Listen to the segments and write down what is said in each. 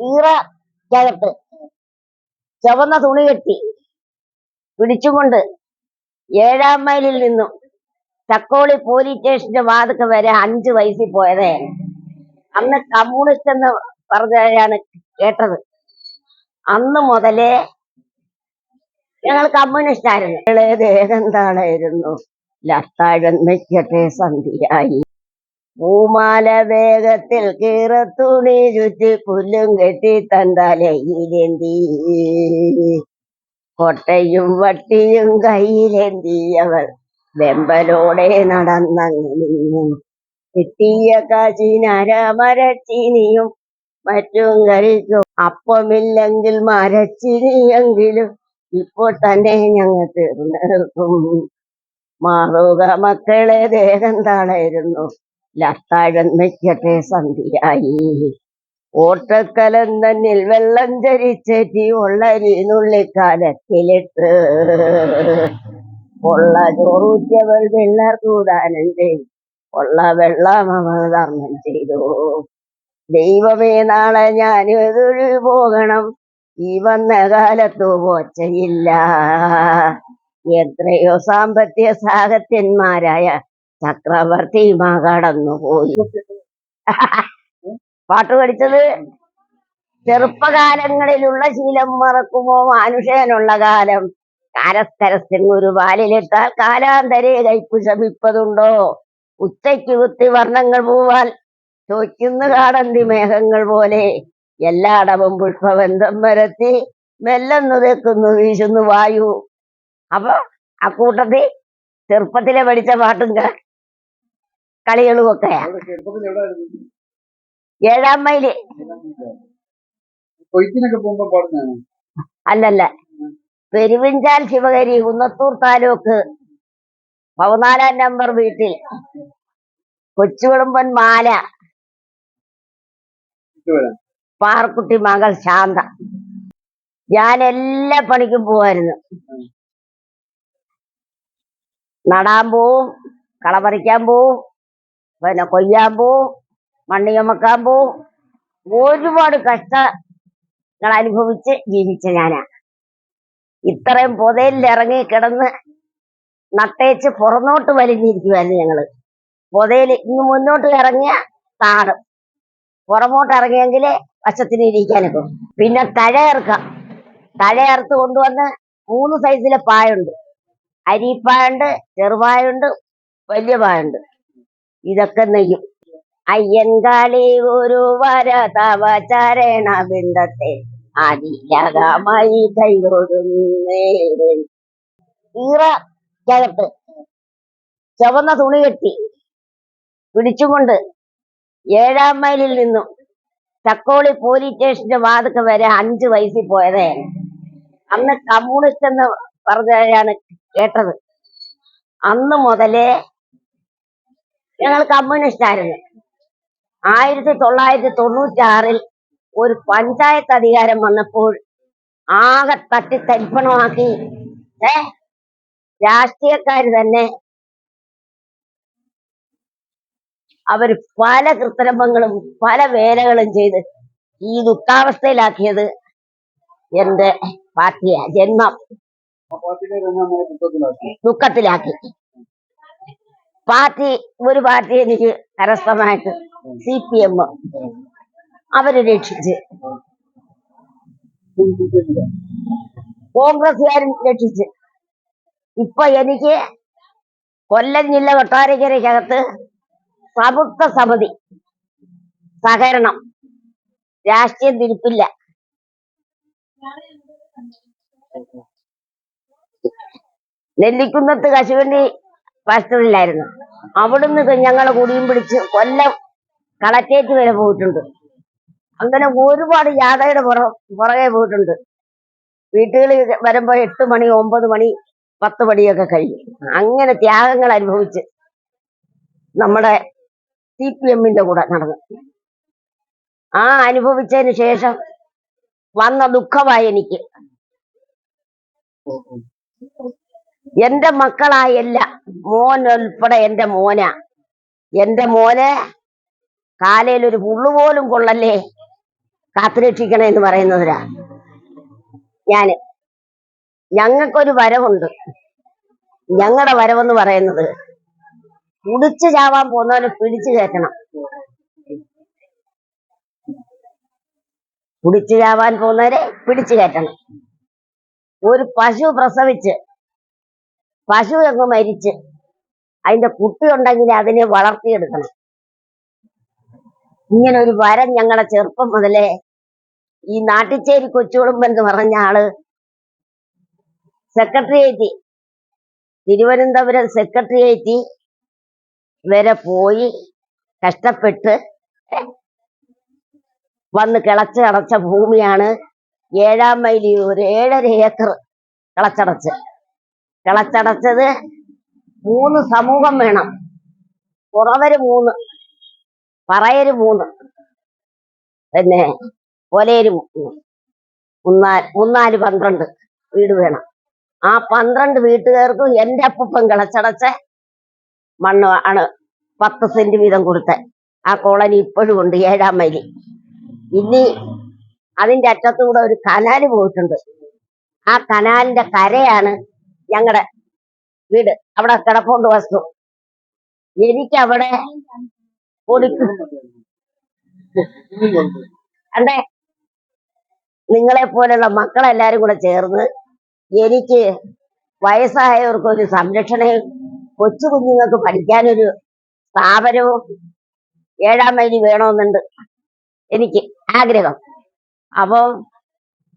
ഈറക്കകത്ത് ചുവന്ന തുണി കെട്ടി പിടിച്ചുകൊണ്ട് ഏഴാം മൈലിൽ നിന്നും ചക്കോളി പോലീസ് സ്റ്റേഷന്റെ വാതുക്ക വരെ അഞ്ച് വയസ്സിൽ പോയതേ അന്ന് കമ്മ്യൂണിസ്റ്റ് എന്ന് പറഞ്ഞാണ് കേട്ടത്. അന്ന് മുതലേ ഞങ്ങൾ കമ്മ്യൂണിസ്റ്റ് ആയിരുന്നു. ഏതെന്താണായിരുന്നു? ലത്താഴം സന്ധിയായി പൂമാല വേഗത്തിൽ കീറത്തുണി ചുറ്റി പുല്ലും കെട്ടി തണ്ടാലയിലേന്തി. കൊട്ടയും വട്ടിയും കയ്യിലേന്തിയവൾ വെമ്പലോടെ നടന്നങ്ങനെ കിട്ടിയ കാശിനരമരച്ചിനിയും മറ്റും കഴിക്കും. അപ്പമില്ലെങ്കിൽ മരച്ചിനിയെങ്കിലും ഇപ്പോൾ തന്നെ ഞങ്ങൾ തീർന്നെടുക്കും മാറുക മക്കളെ ദേഹം താളായിരുന്നു ലത്താഴം വെക്കട്ടെ സന്ധിയായി ഓട്ടക്കലം തന്നിൽ വെള്ളം ചരിച്ചേറ്റി ഉള്ളരി നുള്ളിക്കാലത്തിലിട്ട് ഉള്ള ചോറൂറ്റിയവൾ പിള്ളേർ കൂടാനും ഉള്ള വെള്ളം അവൾ ധർമ്മം ചെയ്തു. ദൈവമേ നാളെ ഞാൻ എതൊഴി പോകണം. ഈ വന്ന കാലത്തു പോച്ചയില്ല. എത്രയോ സാമ്പത്തിക സാഹത്യന്മാരായ ചക്രവർത്തിമാ കടന്നുപോയി പാട്ട് പഠിച്ചത്? ചെറുപ്പകാലങ്ങളിലുള്ള ശീലം മറക്കുമോ മാനുഷേനുള്ള കാലം? കാരസ്കരസ്ഥൻ ഒരു പാലിലിട്ടാൽ കാലാന്തരെ കൈപ്പു ശമിപ്പതുണ്ടോ? ഉച്ചയ്ക്ക് കുത്തി വർണങ്ങൾ പൂവാൽ ചോയ്ക്കുന്ന കാടന്തി മേഘങ്ങൾ പോലെ എല്ലാടവും പുഷ്പബന്ധം വരത്തി മെല്ലെന്നു തെക്കുന്നു വീശുന്നു വായു. അപ്പൊ ആ കൂട്ടത്തിൽ ചെറുപ്പത്തിലെ പഠിച്ച പാട്ടും ക- കളികളും ഒക്കെ? ഏഴാം മൈൽ. അല്ലല്ല. പെരുവിഞ്ചാൽ ശിവകരി കുന്നത്തൂർ താലൂക്ക് പതിനാലാം നമ്പർ വീട്ടിൽ. കൊച്ചുവിളുമ്പൻ മാല. പാറക്കുട്ടി മകൾ ശാന്ത. ഞാൻ എല്ലാ പണിക്കും പോവായിരുന്നു. നടാൻ പോവും കളപറിക്കാൻ പോവും. പിന്നെ കൊയ്യാൻ പോവും മണ്ണ് ചുമക്കാൻ പോവും ഒരുപാട് കഷ്ടങ്ങൾ അനുഭവിച്ച് ജീവിച്ച ഞാനാ. ഇത്രയും പുതയിൽ ഇറങ്ങി കിടന്ന് നട്ടേച്ച് പുറന്നോട്ട് വലിഞ്ഞിരിക്കുമായിരുന്നു ഞങ്ങൾ. പുതയിൽ ഇന്ന് മുന്നോട്ട് ഇറങ്ങിയ താടും പുറമോട്ട് ഇറങ്ങിയെങ്കിലേ വശത്തിന് ഇരിക്കാനൊക്കെ. പിന്നെ തഴ ഇറക്കാം തഴ ഇറത്ത് കൊണ്ടുവന്ന് മൂന്ന് സൈസിലെ പായുണ്ട്. അരിപ്പായുണ്ട് ചെറുപായുണ്ട് വലിയ പായുണ്ട്. ഇതൊക്കെ നെയ്യും. അയ്യൻകാളി ഒരു വരതവ ചരണ ബിന്ദത്തെ അതിലകമായി കൈകൊടുന്നേ ഈറ ചേർത്ത് ചുവന്ന തുണി കെട്ടി പിടിച്ചുകൊണ്ട് ഏഴാം മൈലിൽ നിന്നും ചക്കോളി പോലീസ് സ്റ്റേഷന്റെ വാതുക്ക വരെ അഞ്ചു വയസ്സിൽ പോയതേ. അന്ന് കമ്മ്യൂണിസ്റ്റ് എന്ന് പറഞ്ഞാണ് കേട്ടത്. അന്ന് മുതലേ ഞങ്ങൾ കമ്മ്യൂണിസ്റ്റ് ആയിരുന്നു ആയിരത്തി തൊള്ളായിരത്തി തൊണ്ണൂറ്റി ആറിൽ ഒരു പഞ്ചായത്ത് അധികാരം വന്നപ്പോൾ ആകെ തട്ടി തരിപ്പണമാക്കി. ഏ? രാഷ്ട്രീയക്കാര് തന്നെ അവർ പല കൃത്രിമങ്ങളും പല വേലകളും ചെയ്ത് ഈ ദുഃഖാവസ്ഥയിലാക്കിയത് എന്റെ പാർട്ടിയാ ജന്മം ദുഃഖത്തിലാക്കി. പാർട്ടി ഒരു പാർട്ടി എനിക്ക് കരസ്ഥമായിട്ട് സി പി എം അവർ രക്ഷിച്ച്. കോൺഗ്രസ്സുകാരും രക്ഷിച്ച്. ഇപ്പൊ എനിക്ക് കൊല്ലം ജില്ല കൊട്ടാരക്കരയ്ക്കകത്ത് സമുക്ത സമിതി സഹകരണം. രാഷ്ട്രീയം തിരിപ്പില്ല നെല്ലിക്കുന്നത്ത് കശുവണ്ടി ഫാക്ടറിയിലായിരുന്നു അവിടുന്ന് ഞങ്ങളെ കുടിയും പിടിച്ച് കൊല്ലം കളക്ടറേറ്റ് വരെ പോയിട്ടുണ്ട്. അങ്ങനെ ഒരുപാട് യാത്രയുടെ പുറ പുറകെ പോയിട്ടുണ്ട്. വീട്ടുകളിൽ വരുമ്പോ എട്ട് മണി ഒമ്പത് മണി പത്ത് മണിയൊക്കെ കഴിയും. അങ്ങനെ ത്യാഗങ്ങൾ അനുഭവിച്ച് നമ്മുടെ സി പി എമ്മിന്റെ കൂടെ നടന്നു. ആ അനുഭവിച്ചതിന് ശേഷം വന്ന ദുഃഖമായി എനിക്ക്. എന്റെ മക്കളായല്ല മോൻ ഉൾപ്പെടെ എന്റെ മോന. എന്റെ മോനെ കാലയിൽ ഒരു പുള്ളു പോലും കൊള്ളല്ലേ? കാത്തുരക്ഷിക്കണേ എന്ന് പറയുന്നവരാ. ഞാൻ. ഞങ്ങൾക്കൊരു വരവുണ്ട്. ഞങ്ങളുടെ വരവെന്ന് പറയുന്നത് കുടിച്ചു ചാവാൻ പോകുന്നവരെ പിടിച്ചു കയറ്റണം. കുടിച്ചു ചാവാൻ പോകുന്നവരെ പിടിച്ചു കയറ്റണം. ഒരു പശു പ്രസവിച്ച് പശു അങ്ങ് മരിച്ച് അതിന്റെ കുട്ടി ഉണ്ടെങ്കിൽ അതിനെ വളർത്തിയെടുക്കണം. ഇങ്ങനെ ഒരു വരം ഞങ്ങളെ ചെറുപ്പം മുതലേ ഈ നാട്ടിച്ചേരി കൊച്ചുകുടുംബം എന്ന് പറഞ്ഞ ആൾ സെക്രട്ടേറിയറ്റ് തിരുവനന്തപുരം സെക്രട്ടേറിയറ്റ് വരെ പോയി കഷ്ടപ്പെട്ട് വന്ന് കിളച്ച് അടച്ച ഭൂമിയാണ്. ഏഴാം മൈലി ഒരു ഏഴര ഏക്കർ കിളച്ചടച്ച്. കിളച്ചടച്ചത് മൂന്ന് സമൂഹം വേണം. കുറവര് മൂന്ന് പറയര് മൂന്ന് പിന്നെ ഒലേര് മൂന്ന് മുന്നാൽ പന്ത്രണ്ട് വീട് വേണം. ആ പന്ത്രണ്ട് വീട്ടുകാർക്കും എന്റെ അപ്പൂപ്പൻ കിളച്ചടച്ച മണ്ണ് ആണ് പത്ത് സെന്റ് വീതം കൊടുത്ത. ആ കോളനി ഇപ്പോഴും ഉണ്ട് ഏഴാം മൈലി ഇനി അതിന്റെ അറ്റത്തൂടെ ഒരു കനാല് പോയിട്ടുണ്ട്. ആ കനാലിന്റെ കരയാണ് ഞങ്ങളുടെ വീട്. അവിടെ കിടപ്പുണ്ട് വസ്തു. എനിക്ക് അവിടെ അണ്ടേ നിങ്ങളെ പോലുള്ള മക്കളെല്ലാരും കൂടെ ചേർന്ന് എനിക്ക് വയസ്സായവർക്കൊരു സംരക്ഷണയും കൊച്ചു കുഞ്ഞുങ്ങൾക്ക് പഠിക്കാനൊരു സ്ഥാപനവും ഏഴാം മൈലി വേണമെന്നുണ്ട് എനിക്ക് ആഗ്രഹം. അപ്പം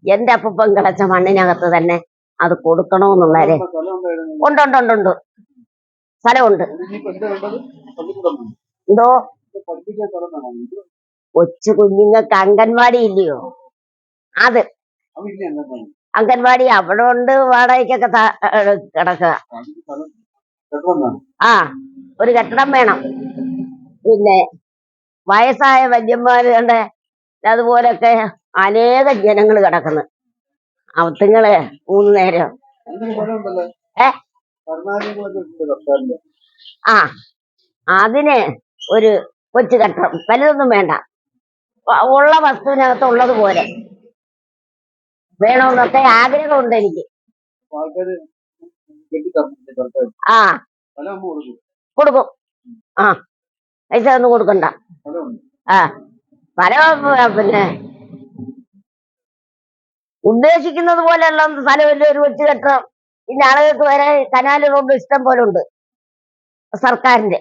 എന്റെ അപ്പൂപ്പൻ കിളച്ച മണ്ണിനകത്ത് തന്നെ അത് കൊടുക്കണമെന്നുള്ളവരെ ഉണ്ട് ഉണ്ട് ഉണ്ട് ഉണ്ട്. സ്ഥലമുണ്ട്. എന്താ കൊച്ചു കുഞ്ഞുങ്ങൾക്ക് അംഗൻവാടി ഇല്ലയോ? അത്. അംഗൻവാടി. അവിടെ ഉണ്ട് വാടകയ്ക്കൊക്കെ കിടക്കുക. ആ ഒരു കെട്ടിടം വേണം. പിന്നെ വയസ്സായ വല്യന്മാര് കണ്ട് അതുപോലൊക്കെ അനേക ജനങ്ങൾ കിടക്കുന്നു. അവത്തുങ്ങൾ മൂന്ന് നേരം. ഏ? ആ അതിന് ഒരു കൊച്ചു ഘട്ടം വലുതൊന്നും വേണ്ട. ഉള്ള വസ്തുവിനകത്ത് ഉള്ളത് പോലെ. വേണമെന്നൊക്കെ ആഗ്രഹമുണ്ട് എനിക്ക്. ആ. കൊടുക്കും. ആ. പൈസ ഒന്നും കൊടുക്കണ്ട. ആ. പല പിന്നെ ഉദ്ദേശിക്കുന്നത് പോലെയുള്ള സ്ഥലമില്ല ഒരു വെച്ച് കെട്ടണം. പിന്നെ ആളുകൾക്ക് വരെ കനാല് റോഡ് ഇഷ്ടം പോലെ ഉണ്ട്. സർക്കാരിന്റെ